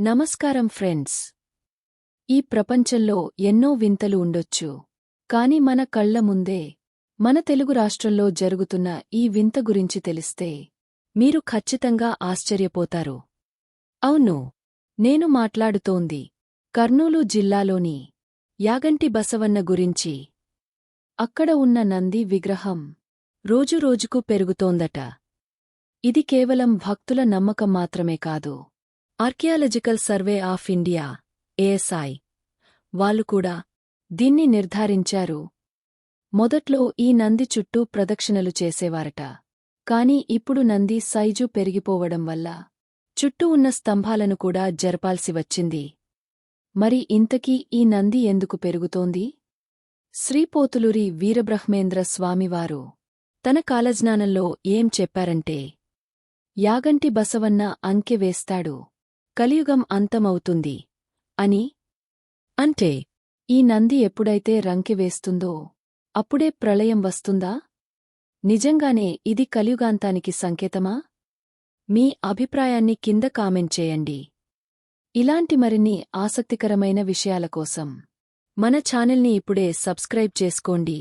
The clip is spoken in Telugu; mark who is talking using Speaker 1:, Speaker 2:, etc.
Speaker 1: నమస్కారం ఫ్రెండ్స్. ఈ ప్రపంచంలో ఎన్నో వింతలు ఉండొచ్చు. కాని మన కళ్ళ ముందే మన తెలుగు రాష్ట్రంలో జరుగుతున్న ఈ వింత గురించి తెలిస్తే మీరు ఖచ్చితంగా ఆశ్చర్యపోతారు. అవును నేను మాట్లాడుతోంది కర్నూలు జిల్లాలోని యాగంటి బసవన్న గురించి. అక్కడ ఉన్న నంది విగ్రహం రోజురోజుకు పెరుగుతోందట. ఇది కేవలం భక్తుల నమ్మకం మాత్రమే కాదు. Archaeological survey of India ASI. వాళ్ళు కూడా దీన్ని నిర్ధారించారు. మొదట్లో ఈ నంది చుట్టూ ప్రదక్షిణలు చేసేవారట. కాని ఇప్పుడు నంది సైజు పెరిగిపోవడం వల్ల చుట్టూ ఉన్న స్తంభాలను కూడా జరపాల్సి వచ్చింది. మరి ఇంతకీ ఈ నంది ఎందుకు పెరుగుతోంది? శ్రీపోతులూరి వీరబ్రహ్మేంద్ర స్వామివారు తన కాలజ్ఞానంలో ఏం చెప్పారంటే యాగంటి బసవన్న అంకె వేస్తాడు. కలియుగం అంతమవుతుంది అని. అంటే ఈ నంది ఎప్పుడైతే రంకె వేస్తుందో అప్పుడే ప్రళయం వస్తుందా? నిజంగానే ఇది కలియుగాంతానికి సంకేతమా? మీ అభిప్రాయాన్ని కింద కామెంట్ చేయండి. ఇలాంటి మరిన్ని ఆసక్తికరమైన విషయాల కోసం మన ఛానల్ని ఇప్పుడే సబ్స్క్రైబ్ చేసుకోండి.